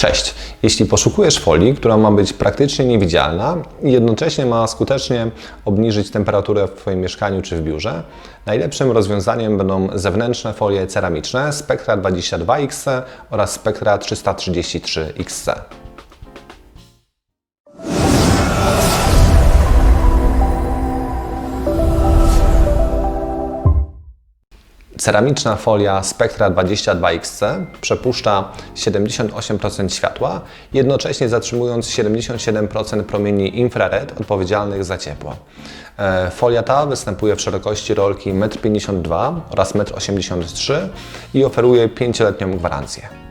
Cześć! Jeśli poszukujesz folii, która ma być praktycznie niewidzialna i jednocześnie ma skutecznie obniżyć temperaturę w Twoim mieszkaniu czy w biurze, najlepszym rozwiązaniem będą zewnętrzne folie ceramiczne Spectra 22XC oraz Spectra 333XC. Ceramiczna folia Spectra 22XC przepuszcza 78% światła, jednocześnie zatrzymując 77% promieni infrared odpowiedzialnych za ciepło. E, Folia ta występuje w szerokości rolki 1,52 m oraz 1,83 m i oferuje 5-letnią gwarancję.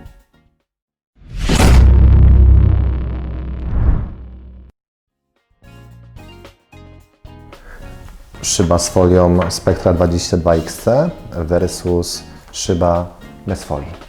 Szyba z folią Spectra 22XC versus szyba bez folii.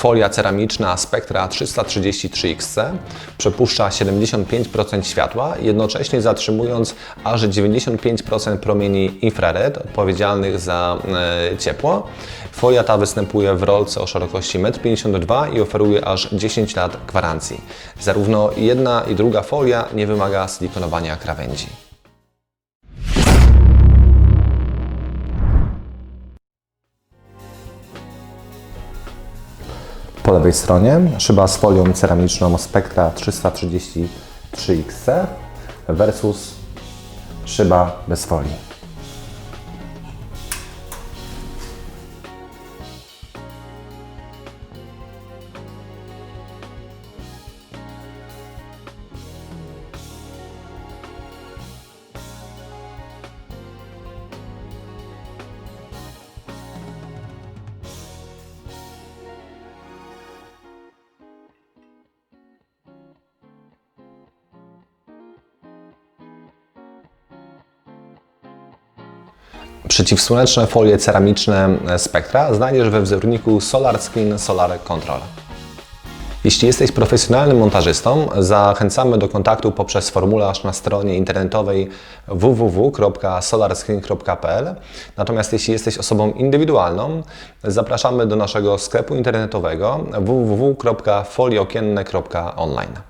Folia ceramiczna Spectra 333XC przepuszcza 75% światła, jednocześnie zatrzymując aż 95% promieni infrared odpowiedzialnych za e, ciepło. Folia ta występuje w rolce o szerokości 1,52 m i oferuje aż 10 lat gwarancji. Zarówno jedna i druga folia nie wymaga silikonowania krawędzi. Po lewej stronie szyba z folią ceramiczną Spectra 333XC versus szyba bez folii. Przeciwsłoneczne folie ceramiczne Spectra znajdziesz we wzorniku Solar Screen Solar Control. Jeśli jesteś profesjonalnym montażystą, zachęcamy do kontaktu poprzez formularz na stronie internetowej www.solarscreen.pl. Natomiast jeśli jesteś osobą indywidualną, zapraszamy do naszego sklepu internetowego www.foliokienne.online.